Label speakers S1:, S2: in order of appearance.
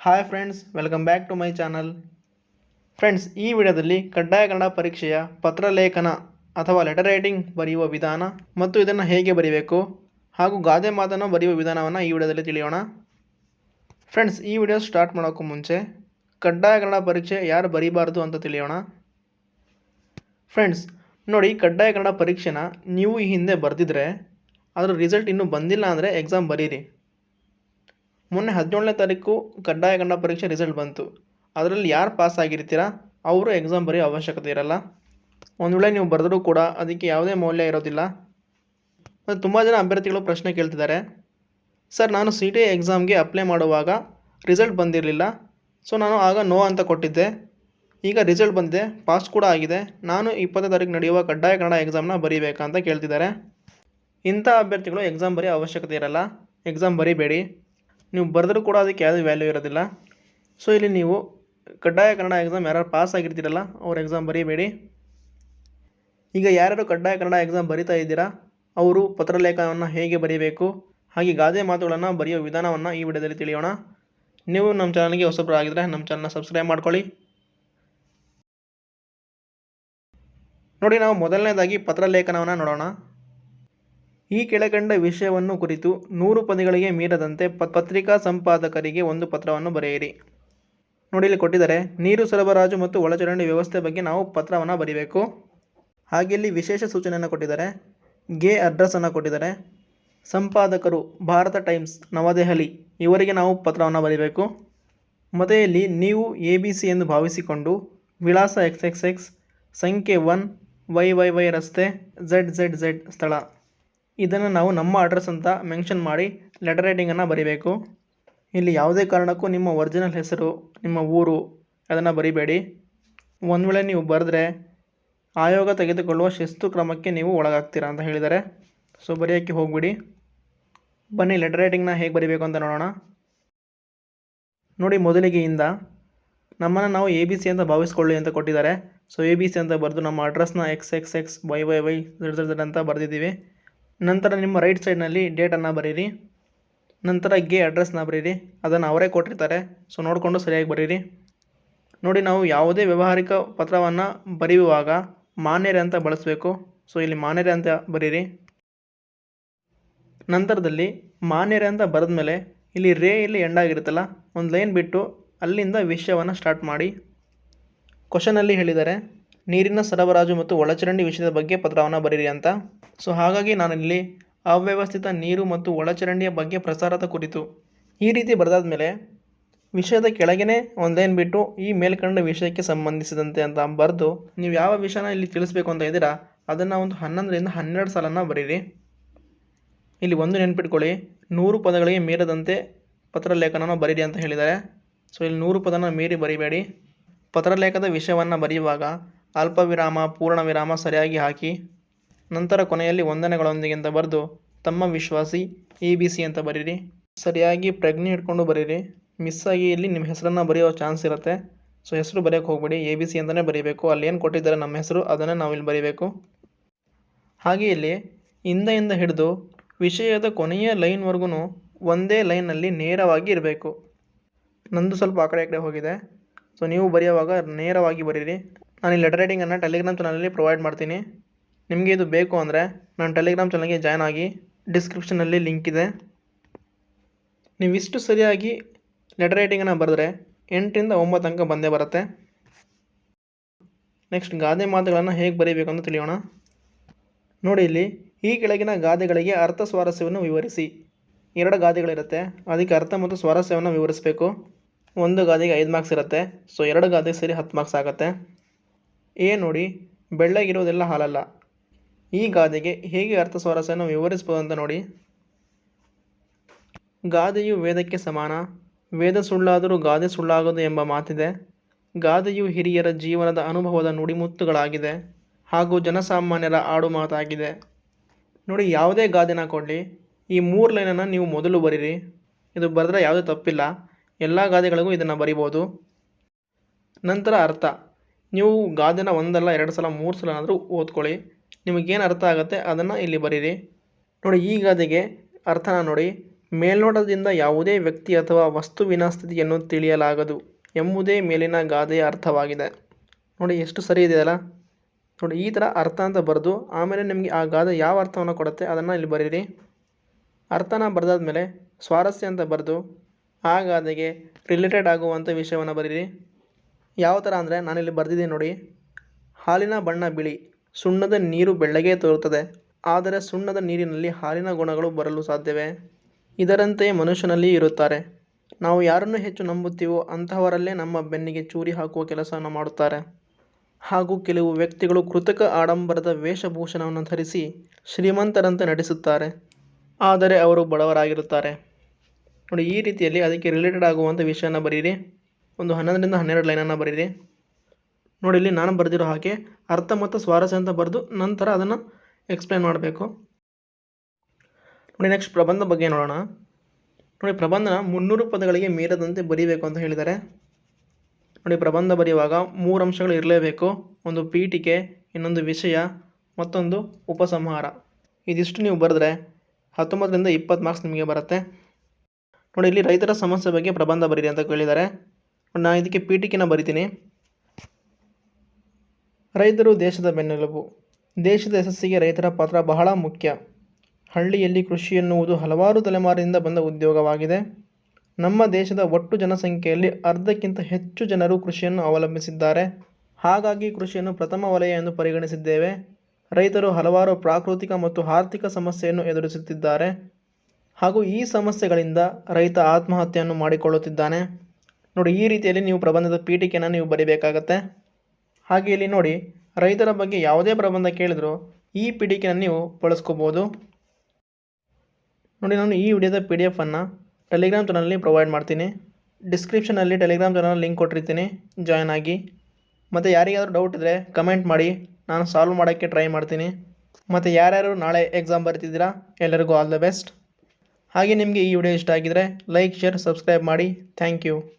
S1: Hi friends welcome back to my channel friends ಈ ವಿಡಿಯೋದಲ್ಲಿ ಕಡ್ಡಾಯ ಕನ್ನಡ ಪರೀಕ್ಷೆಯ ಪತ್ರಲೇಖನ ಅಥವಾ ಲೆಟರ್ ರೈಟಿಂಗ್ ಬರೆಯುವ ವಿಧಾನ ಮತ್ತು ಇದನ್ನು ಹೇಗೆ ಬರೀಬೇಕು ಹಾಗೂ ಗಾದೆ ಮಾತನ್ನು ಬರೆಯುವ ವಿಧಾನವನ್ನು ಈ ವಿಡಿಯೋದಲ್ಲಿ ತಿಳಿಯೋಣ. ಫ್ರೆಂಡ್ಸ್ ಈ ವಿಡಿಯೋ ಸ್ಟಾರ್ಟ್ ಮಾಡೋಕ್ಕೂ ಮುಂಚೆ ಕಡ್ಡಾಯ ಕನ್ನಡ ಪರೀಕ್ಷೆ ಯಾರು ಬರೀಬಾರ್ದು ಅಂತ ತಿಳಿಯೋಣ. ಫ್ರೆಂಡ್ಸ್ ನೋಡಿ ಕಡ್ಡಾಯ ಕನ್ನಡ ಪರೀಕ್ಷೆನ ನೀವು ಈ ಹಿಂದೆ ಬರೆದಿದ್ರೆ ಅದರ ರಿಸಲ್ಟ್ ಇನ್ನೂ ಬಂದಿಲ್ಲ ಅಂದರೆ ಎಕ್ಸಾಮ್ ಬರೀರಿ. ಮೊನ್ನೆ ಹದಿನೇಳನೇ ತಾರೀಕು ಕಡ್ಡಾಯ ಗಂಡ ಪರೀಕ್ಷೆ ರಿಸಲ್ಟ್ ಬಂತು. ಅದರಲ್ಲಿ ಯಾರು ಪಾಸ್ ಆಗಿರ್ತೀರಾ? ಅವರು ಎಕ್ಸಾಮ್ ಬರೆಯೋ ಅವಶ್ಯಕತೆ ಇರಲ್ಲ. ಒಂದು ವೇಳೆ ನೀವು ಬರೆದರೂ ಕೂಡ ಅದಕ್ಕೆ ಯಾವುದೇ ಮೌಲ್ಯ ಇರೋದಿಲ್ಲ. ಮತ್ತು ತುಂಬ ಜನ ಅಭ್ಯರ್ಥಿಗಳು ಪ್ರಶ್ನೆ ಕೇಳ್ತಿದ್ದಾರೆ. ಸರ್, ನಾನು ಸಿ ಟಿ ಎಕ್ಸಾಮ್ಗೆ ಅಪ್ಲೈ ಮಾಡುವಾಗ ರಿಸಲ್ಟ್ ಬಂದಿರಲಿಲ್ಲ. ಸೊ ನಾನು ಆಗ ನೋ ಅಂತ ಕೊಟ್ಟಿದ್ದೆ. ಈಗ ರಿಸಲ್ಟ್ ಬಂದಿದೆ ಪಾಸ್ ಕೂಡ ಆಗಿದೆ. ನಾನು ಇಪ್ಪತ್ತನೇ ತಾರೀಕು ನಡೆಯುವ ಕಡ್ಡಾಯ ಕನ್ನಡ ಎಕ್ಸಾಮ್ನ ಬರೀಬೇಕಾ ಅಂತ ಕೇಳ್ತಿದ್ದಾರೆ. ಇಂಥ ಅಭ್ಯರ್ಥಿಗಳು ಎಕ್ಸಾಮ್ ಬರೆಯೋ ಅವಶ್ಯಕತೆ ಇರಲ್ಲ. ಎಕ್ಸಾಮ್ ಬರೀಬೇಡಿ. ನೀವು ಬರೆದ್ರೂ ಕೂಡ ಅದಕ್ಕೆ ಯಾವುದೇ ವ್ಯಾಲ್ಯೂ ಇರೋದಿಲ್ಲ. ಸೊ ಇಲ್ಲಿ ನೀವು ಕಡ್ಡಾಯ ಕನ್ನಡ ಎಕ್ಸಾಮ್ ಯಾರು ಪಾಸ್ ಆಗಿರ್ತೀರಲ್ಲ, ಅವ್ರ ಎಕ್ಸಾಮ್ ಬರೀಬೇಡಿ. ಈಗ ಯಾರ್ಯಾರು ಕಡ್ಡಾಯ ಕನ್ನಡ ಎಕ್ಸಾಮ್ ಬರಿತಾ ಇದ್ದೀರಾ, ಅವರು ಪತ್ರಲೇಖನವನ್ನು ಹೇಗೆ ಬರೀಬೇಕು, ಹಾಗೆ ಗಾದೆ ಮಾತುಗಳನ್ನು ಬರೆಯೋ ವಿಧಾನವನ್ನು ಈ ವಿಡಿಯೋದಲ್ಲಿ ತಿಳಿಯೋಣ. ನೀವು ನಮ್ಮ ಚಾನಲ್ಗೆ ಹೊಸಬ್ರು ಆಗಿದ್ರೆ ನಮ್ಮ ಚಾನಲ್ನ ಸಬ್ಸ್ಕ್ರೈಬ್ ಮಾಡ್ಕೊಳ್ಳಿ. ನೋಡಿ, ನಾವು ಮೊದಲನೇದಾಗಿ ಪತ್ರಲೇಖನವನ್ನು ನೋಡೋಣ. ಈ ಕೆಳಕಂಡ ವಿಷಯವನ್ನು ಕುರಿತು ನೂರು ಪದಗಳಿಗೆ ಮೀರದಂತೆ ಪತ್ರಿಕಾ ಸಂಪಾದಕರಿಗೆ ಒಂದು ಪತ್ರವನ್ನು ಬರೆಯಿರಿ. ನೋಡಿ ಇಲ್ಲಿ ಕೊಟ್ಟಿದ್ದಾರೆ, ನೀರು ಸರಬರಾಜು ಮತ್ತು ಒಳಚರಂಡಿ ವ್ಯವಸ್ಥೆ ಬಗ್ಗೆ ನಾವು ಪತ್ರವನ್ನು ಬರೀಬೇಕು. ಹಾಗೆ ಇಲ್ಲಿ ವಿಶೇಷ ಸೂಚನೆಯನ್ನು ಕೊಟ್ಟಿದ್ದಾರೆ, ಗೆ ಅಡ್ರೆಸ್ಸನ್ನು ಕೊಟ್ಟಿದ್ದಾರೆ. ಸಂಪಾದಕರು, ಭಾರತ ಟೈಮ್ಸ್, ನವದೆಹಲಿ, ಇವರಿಗೆ ನಾವು ಪತ್ರವನ್ನು ಬರೀಬೇಕು. ಮತ್ತು ಇಲ್ಲಿ ನೀವು ಎ ಬಿ ಸಿ ಎಂದು ಭಾವಿಸಿಕೊಂಡು ವಿಳಾಸ ಎಕ್ಸ್ ಎಕ್ಸ್ ಎಕ್ಸ್ ಸಂಖ್ಯೆ ಒನ್ ವೈ ವೈ ವೈ ರಸ್ತೆ ಝೆಡ್ ಝೆಡ್ ಝೆಡ್ ಸ್ಥಳ. ಇದನ್ನು ನಾವು ನಮ್ಮ ಅಡ್ರೆಸ್ ಅಂತ ಮೆನ್ಷನ್ ಮಾಡಿ ಲೆಟರ್ ರೈಟಿಂಗನ್ನು ಬರೀಬೇಕು. ಇಲ್ಲಿ ಯಾವುದೇ ಕಾರಣಕ್ಕೂ ನಿಮ್ಮ ಒರಿಜಿನಲ್ ಹೆಸರು, ನಿಮ್ಮ ಊರು ಅದನ್ನು ಬರಿಬೇಡಿ. ಒಂದು ವೇಳೆ ನೀವು ಬರೆದ್ರೆ ಆಯೋಗ ತೆಗೆದುಕೊಳ್ಳುವ ಶಿಸ್ತು ಕ್ರಮಕ್ಕೆ ನೀವು ಒಳಗಾಗ್ತೀರಾ ಅಂತ ಹೇಳಿದ್ದಾರೆ ಸೊ ಬರೆಯೋಕ್ಕೆ ಹೋಗ್ಬಿಡಿ. ಬನ್ನಿ ಲೆಟರ್ ರೈಟಿಂಗ್ನ ಹೇಗೆ ಬರಿಬೇಕು ಅಂತ ನೋಡೋಣ. ನೋಡಿ ಮೊದಲಿಗೆ ಇಂದ ನಮ್ಮನ್ನು ನಾವು ಎ ಬಿ ಸಿ ಅಂತ ಭಾವಿಸ್ಕೊಳ್ಳಿ ಅಂತ ಕೊಟ್ಟಿದ್ದಾರೆ. ಸೊ ಎ ಬಿ ಸಿ ಅಂತ ಬರೆದು ನಮ್ಮ ಅಡ್ರೆಸ್ನ X X X Y Y Y Z Z ಅಂತ ಬರೆದಿದ್ದೀವಿ. ನಂತರ ನಿಮ್ಮ ರೈಟ್ ಸೈಡ್ನಲ್ಲಿ ಡೇಟನ್ನು ಬರೀರಿ. ನಂತರ ಗೆ ಅಡ್ರೆಸ್ನ ಬರೀರಿ. ಅದನ್ನು ಅವರೇ ಕೊಟ್ಟಿರ್ತಾರೆ. ಸೊ ನೋಡಿಕೊಂಡು ಸರಿಯಾಗಿ ಬರೀರಿ. ನೋಡಿ, ನಾವು ಯಾವುದೇ ವ್ಯಾವಹಾರಿಕ ಪತ್ರವನ್ನು ಬರೆಯುವಾಗ ಮಾನ್ಯರೆ ಅಂತ ಬಳಸಬೇಕು. ಸೊ ಇಲ್ಲಿ ಮಾನ್ಯರೆ ಅಂತ ಬರೀರಿ. ನಂತರದಲ್ಲಿ ಮಾನ್ಯರೆ ಅಂತ ಬರೆದ ಮೇಲೆ ಇಲ್ಲಿ ರೇ ಇಲ್ಲಿ ಎಂಡ್ ಆಗಿರುತ್ತಲ್ಲ, ಒಂದು ಲೈನ್ ಬಿಟ್ಟು ಅಲ್ಲಿಂದ ವಿಷಯವನ್ನು ಸ್ಟಾರ್ಟ್ ಮಾಡಿ. ಕ್ವಶನಲ್ಲಿ ಹೇಳಿದ್ದಾರೆ ನೀರಿನ ಸರಬರಾಜು ಮತ್ತು ಒಳಚರಂಡಿ ವಿಷಯದ ಬಗ್ಗೆ ಪತ್ರವನ್ನು ಬರೀರಿ ಅಂತ. ಸೊ ಹಾಗಾಗಿ ನಾನಿಲ್ಲಿ ಅವ್ಯವಸ್ಥಿತ ನೀರು ಮತ್ತು ಒಳಚರಂಡಿಯ ಬಗ್ಗೆ ಪ್ರಸಾರದ ಕುರಿತು ಈ ರೀತಿ ಬರೆದಾದ ಮೇಲೆ ವಿಷಯದ ಕೆಳಗೇನೆ ಒಂದೇನು ಬಿಟ್ಟು ಈ ಮೇಲ್ಕಂಡ ವಿಷಯಕ್ಕೆ ಸಂಬಂಧಿಸಿದಂತೆ ಅಂತ ಬರೆದು ನೀವು ಯಾವ ವಿಷಯನ ಇಲ್ಲಿ ತಿಳಿಸ್ಬೇಕು ಅಂತ ಇದ್ದೀರಾ, ಅದನ್ನು ಒಂದು ಹನ್ನೊಂದರಿಂದ ಹನ್ನೆರಡು ಸಾಲನ್ನು ಬರೀರಿ. ಇಲ್ಲಿ ಒಂದು ನೆನ್ಪಿಟ್ಕೊಳ್ಳಿ, ನೂರು ಪದಗಳಿಗೆ ಮೀರದಂತೆ ಪತ್ರಲೇಖನನ ಬರೀರಿ ಅಂತ ಹೇಳಿದ್ದಾರೆ. ಸೊ ಇಲ್ಲಿ ನೂರು ಪದನ ಮೀರಿ ಬರಿಬೇಡಿ. ಪತ್ರಲೇಖದ ವಿಷಯವನ್ನು ಬರೆಯುವಾಗ ಅಲ್ಪ ವಿರಾಮ ಪೂರ್ಣ ವಿರಾಮ ಸರಿಯಾಗಿ ಹಾಕಿ ನಂತರ ಕೊನೆಯಲ್ಲಿ ವಂದನೆಗಳೊಂದಿಗೆ ಅಂತ ಬರೆದು ತಮ್ಮ ವಿಶ್ವಾಸಿ ಎ ಬಿ ಸಿ ಅಂತ ಬರೀರಿ. ಸರಿಯಾಗಿ ಪ್ರಜ್ಞೆ ಇಟ್ಕೊಂಡು ಬರೀರಿ. ಮಿಸ್ ಆಗಿ ಇಲ್ಲಿ ನಿಮ್ಮ ಹೆಸರನ್ನು ಬರೆಯೋ ಚಾನ್ಸ್ ಇರುತ್ತೆ. ಸೊ, ಹೆಸರು ಬರೆಯೋಕ್ಕೆ ಹೋಗ್ಬೇಡಿ. ಎ ಬಿ ಸಿ ಅಂತಲೇ ಬರೀಬೇಕು. ಅಲ್ಲಿ ಏನು ಕೊಟ್ಟಿದ್ದಾರೆ ನಮ್ಮ ಹೆಸರು, ಅದನ್ನೇ ನಾವು ಇಲ್ಲಿ ಬರೀಬೇಕು. ಹಾಗೆ ಇಲ್ಲಿ ಹಿಂದೆಯಿಂದ ಹಿಡಿದು ವಿಷಯದ ಕೊನೆಯ ಲೈನ್ವರೆಗೂ ಒಂದೇ ಲೈನಲ್ಲಿ ನೇರವಾಗಿ ಇರಬೇಕು. ನಂದು ಸ್ವಲ್ಪ ಆ ಕಡೆ ಹೋಗಿದೆ. ಸೊ, ನೀವು ಬರೆಯುವಾಗ ನೇರವಾಗಿ ಬರೀರಿ. ನಾನು ಈ ಲೆಟರ್ ರೈಟಿಂಗನ್ನು ಟೆಲಿಗ್ರಾಮ್ ಚಾನಲಲ್ಲಿ ಪ್ರೊವೈಡ್ ಮಾಡ್ತೀನಿ. ನಿಮಗೆ ಇದು ಬೇಕು ಅಂದರೆ ನಾನು ಟೆಲಿಗ್ರಾಮ್ ಚಾನಲ್ಗೆ ಜಾಯ್ನ್ ಆಗಿ ಡಿಸ್ಕ್ರಿಪ್ಷನಲ್ಲಿ ಲಿಂಕ್ ಇದೆ. ನೀವಿಷ್ಟು ಸರಿಯಾಗಿ ಲೆಟರ್ ರೈಟಿಂಗನ್ನು ಬರೆದ್ರೆ ಎಂಟರಿಂದ ಒಂಬತ್ತು ಅಂಕ ಬಂದೇ ಬರುತ್ತೆ. ನೆಕ್ಸ್ಟ್ ಗಾದೆ ಮಾತುಗಳನ್ನು ಹೇಗೆ ಬರೀಬೇಕು ಅಂತ ತಿಳಿಯೋಣ. ನೋಡಿ ಇಲ್ಲಿ, ಈ ಕೆಳಗಿನ ಗಾದೆಗಳಿಗೆ ಅರ್ಥ ಸ್ವಾರಸ್ಯವನ್ನು ವಿವರಿಸಿ. ಎರಡು ಗಾದೆಗಳಿರುತ್ತೆ, ಅದಕ್ಕೆ ಅರ್ಥ ಮತ್ತು ಸ್ವಾರಸ್ಯವನ್ನು ವಿವರಿಸಬೇಕು. ಒಂದು ಗಾದೆಗೆ ಐದು ಮಾರ್ಕ್ಸ್ ಇರುತ್ತೆ ಸೊ ಎರಡು ಗಾದೆ ಸೇರಿ ಹತ್ತು ಮಾರ್ಕ್ಸ್ ಆಗುತ್ತೆ. ಎ ನೋಡಿ, ಬೆಳ್ಳಗಿರೋದೆಲ್ಲ ಹಾಲಲ್ಲ. ಈ ಗಾದೆಗೆ ಹೇಗೆ ಅರ್ಥ ಸ್ವಾರಸ್ಯನ್ನು ವಿವರಿಸ್ಬೋದು ಅಂತ ನೋಡಿ. ಗಾದೆಯು ವೇದಕ್ಕೆ ಸಮಾನ. ವೇದ ಸುಳ್ಳಾದರೂ ಗಾದೆ ಸುಳ್ಳಾಗದು ಎಂಬ ಮಾತಿದೆ. ಗಾದೆಯು ಹಿರಿಯರ ಜೀವನದ ಅನುಭವದ ನುಡಿಮುತ್ತುಗಳಾಗಿದೆ. ಹಾಗೂ ಜನಸಾಮಾನ್ಯರ ಆಡು ಮಾತಾಗಿದೆ. ನೋಡಿ, ಯಾವುದೇ ಗಾದೆನ ಕೊಡಲಿ ಈ ಮೂರು ಲೈನನ್ನು ನೀವು ಮೊದಲು ಬರೀರಿ. ಇದು ಬರೆದ್ರೆ ಯಾವುದೇ ತಪ್ಪಿಲ್ಲ. ಎಲ್ಲ ಗಾದೆಗಳಿಗೂ ಇದನ್ನು ಬರಿಬೋದು ನಂತರ ಅರ್ಥ. ನೀವು ಗಾದೆನ ಒಂದಲ್ಲ, ಎರಡು ಸಲ, ಮೂರು ಸಲ ಆದರೂ ಓದ್ಕೊಳ್ಳಿ. ನಿಮಗೇನು ಅರ್ಥ ಆಗುತ್ತೆ ಅದನ್ನು ಇಲ್ಲಿ ಬರೀರಿ. ನೋಡಿ, ಈ ಗಾದೆಗೆ ಅರ್ಥನ ನೋಡಿ. ಮೇಲ್ನೋಟದಿಂದ ಯಾವುದೇ ವ್ಯಕ್ತಿ ಅಥವಾ ವಸ್ತುವಿನ ಸ್ಥಿತಿಯನ್ನು ತಿಳಿಯಲಾಗದು ಎಂಬುದೇ ಮೇಲಿನ ಗಾದೆಯ ಅರ್ಥವಾಗಿದೆ. ನೋಡಿ, ಎಷ್ಟು ಸರಿ ಇದೆಯಲ್ಲ ನೋಡಿ, ಈ ಥರ ಅರ್ಥ ಅಂತ ಬರೆದು ಆಮೇಲೆ ನಿಮಗೆ ಆ ಗಾದೆ ಯಾವ ಅರ್ಥವನ್ನು ಕೊಡುತ್ತೆ ಅದನ್ನು ಇಲ್ಲಿ ಬರೀರಿ. ಅರ್ಥನ ಬರೆದಾದ್ಮೇಲೆ ಸ್ವಾರಸ್ಯ ಅಂತ ಬರೆದು ಆ ಗಾದೆಗೆ ರಿಲೇಟೆಡ್ ಆಗುವಂಥ ವಿಷಯವನ್ನು ಬರೀರಿ. ಯಾವ ಥರ ಅಂದರೆ ನಾನಿಲ್ಲಿ ಬರೆದಿದ್ದೀನಿ ನೋಡಿ. ಹಾಲಿನ ಬಣ್ಣ ಬಿಳಿ, ಸುಣ್ಣದ ನೀರು ಬೆಳ್ಳಗೆ ತೋರುತ್ತದೆ. ಆದರೆ ಸುಣ್ಣದ ನೀರಿನಲ್ಲಿ ಹಾಲಿನ ಗುಣಗಳು ಬರಲು ಸಾಧ್ಯವೇ? ಇದರಂತೆಯೇ ಮನುಷ್ಯನಲ್ಲಿ ಇರುತ್ತಾರೆ. ನಾವು ಯಾರನ್ನು ಹೆಚ್ಚು ನಂಬುತ್ತೀವೋ ಅಂತಹವರಲ್ಲೇ ನಮ್ಮ ಬೆನ್ನಿಗೆ ಚೂರಿ ಹಾಕುವ ಕೆಲಸವನ್ನು ಮಾಡುತ್ತಾರೆ. ಹಾಗೂ ಕೆಲವು ವ್ಯಕ್ತಿಗಳು ಕೃತಕ ಆಡಂಬರದ ವೇಷಭೂಷಣವನ್ನು ಧರಿಸಿ ಶ್ರೀಮಂತರಂತೆ ನಟಿಸುತ್ತಾರೆ ಆದರೆ ಅವರು ಬಡವರಾಗಿರುತ್ತಾರೆ. ನೋಡಿ, ಈ ರೀತಿಯಲ್ಲಿ ಅದಕ್ಕೆ ರಿಲೇಟೆಡ್ ಆಗುವಂಥ ವಿಷಯನ ಬರೀರಿ. ಒಂದು ಹನ್ನೊಂದರಿಂದ ಹನ್ನೆರಡು ಲೈನನ್ನು ಬರೀರಿ ನೋಡಿ, ಇಲ್ಲಿ ನಾನು ಬರೆದಿರೋ ಹಾಗೆ ಅರ್ಥ ಮತ್ತು ಸ್ವಾರಸ್ಯ ಅಂತ ಬರೆದು ನಂತರ ಅದನ್ನು ಎಕ್ಸ್ಪ್ಲೇನ್ ಮಾಡಬೇಕು. ನೋಡಿ ನೆಕ್ಸ್ಟ್ ಪ್ರಬಂಧ ಬಗ್ಗೆ ನೋಡೋಣ. ನೋಡಿ, ಪ್ರಬಂಧನ ಮುನ್ನೂರು ಪದಗಳಿಗೆ ಮೀರದಂತೆ ಬರೀಬೇಕು ಅಂತ ಹೇಳಿದ್ದಾರೆ. ನೋಡಿ, ಪ್ರಬಂಧ ಬರೆಯುವಾಗ ಮೂರು ಅಂಶಗಳು ಇರಲೇಬೇಕು. ಒಂದು ಪೀಠಿಕೆ, ಇನ್ನೊಂದು ವಿಷಯ, ಮತ್ತೊಂದು ಉಪಸಂಹಾರ. ಇದಿಷ್ಟು ನೀವು ಬರೆದ್ರೆ ಹತ್ತೊಂಬತ್ತರಿಂದ ಇಪ್ಪತ್ತು ಮಾರ್ಕ್ಸ್ ನಿಮಗೆ ಬರುತ್ತೆ. ನೋಡಿ, ಇಲ್ಲಿ ರೈತರ ಸಮಸ್ಯೆ ಬಗ್ಗೆ ಪ್ರಬಂಧ ಬರೀರಿ ಅಂತ ಕೇಳಿದ್ದಾರೆ. ನಾನು ಇದಕ್ಕೆ ಪೀಠಿಕೆನ ಬರಿತೀನಿ. ರೈತರು ದೇಶದ ಬೆನ್ನೆಲುಬು. ದೇಶದ ಯಶಸ್ಸಿಗೆ ರೈತರ ಪಾತ್ರ ಬಹಳ ಮುಖ್ಯ. ಹಳ್ಳಿಯಲ್ಲಿ ಕೃಷಿ ಎನ್ನುವುದು ಹಲವಾರು ತಲೆಮಾರಿನಿಂದ ಬಂದ ಉದ್ಯೋಗವಾಗಿದೆ. ನಮ್ಮ ದೇಶದ ಒಟ್ಟು ಜನಸಂಖ್ಯೆಯಲ್ಲಿ ಅರ್ಧಕ್ಕಿಂತ ಹೆಚ್ಚು ಜನರು ಕೃಷಿಯನ್ನು ಅವಲಂಬಿಸಿದ್ದಾರೆ. ಹಾಗಾಗಿ ಕೃಷಿಯನ್ನು ಪ್ರಥಮ ವಲಯ ಎಂದು ಪರಿಗಣಿಸಿದ್ದೇವೆ. ರೈತರು ಹಲವಾರು ಪ್ರಾಕೃತಿಕ ಮತ್ತು ಆರ್ಥಿಕ ಸಮಸ್ಯೆಯನ್ನು ಎದುರಿಸುತ್ತಿದ್ದಾರೆ. ಹಾಗೂ ಈ ಸಮಸ್ಯೆಗಳಿಂದ ರೈತ ಆತ್ಮಹತ್ಯೆಯನ್ನು ಮಾಡಿಕೊಳ್ಳುತ್ತಿದ್ದಾನೆ. ನೋಡಿ, ಈ ರೀತಿಯಲ್ಲಿ ನೀವು ಪ್ರಬಂಧದ ಪೀಠಿಕೆಯನ್ನು ನೀವು ಬರೀಬೇಕಾಗತ್ತೆ. ಹಾಗೆ ಇಲ್ಲಿ ನೋಡಿ, ರೈತರ ಬಗ್ಗೆ ಯಾವುದೇ ಪ್ರಬಂಧ ಕೇಳಿದ್ರು ಈ ಪೀಠಿಕೆಯನ್ನು ನೀವು ಬಳಸ್ಕೋಬೋದು. ನೋಡಿ, ನಾನು ಈ ವಿಡಿಯೋದ ಪಿ ಡಿ ಎಫನ್ನು ಟೆಲಿಗ್ರಾಮ್ ಚಾನಲ್ನಲ್ಲಿ ಪ್ರೊವೈಡ್ ಮಾಡ್ತೀನಿ. ಡಿಸ್ಕ್ರಿಪ್ಷನಲ್ಲಿ ಟೆಲಿಗ್ರಾಮ್ ಚಾನಲ್ ಲಿಂಕ್ ಕೊಟ್ಟಿರ್ತೀನಿ. ಜಾಯ್ನ್ ಆಗಿ. ಮತ್ತು ಯಾರಿಗಾದರೂ ಡೌಟ್ ಇದ್ದರೆ ಕಮೆಂಟ್ ಮಾಡಿ. ನಾನು ಸಾಲ್ವ್ ಮಾಡೋಕ್ಕೆ ಟ್ರೈ ಮಾಡ್ತೀನಿ. ಮತ್ತು ಯಾರ್ಯಾರು ನಾಳೆ ಎಕ್ಸಾಮ್ ಬರ್ತಿದ್ದೀರಾ, ಎಲ್ಲರಿಗೂ ಆಲ್ ದ ಬೆಸ್ಟ್ ಹಾಗೆ ನಿಮಗೆ ಈ ವಿಡಿಯೋ ಇಷ್ಟ ಆಗಿದರೆ ಲೈಕ್ ಶೇರ್ ಸಬ್ಸ್ಕ್ರೈಬ್ ಮಾಡಿ. Thank you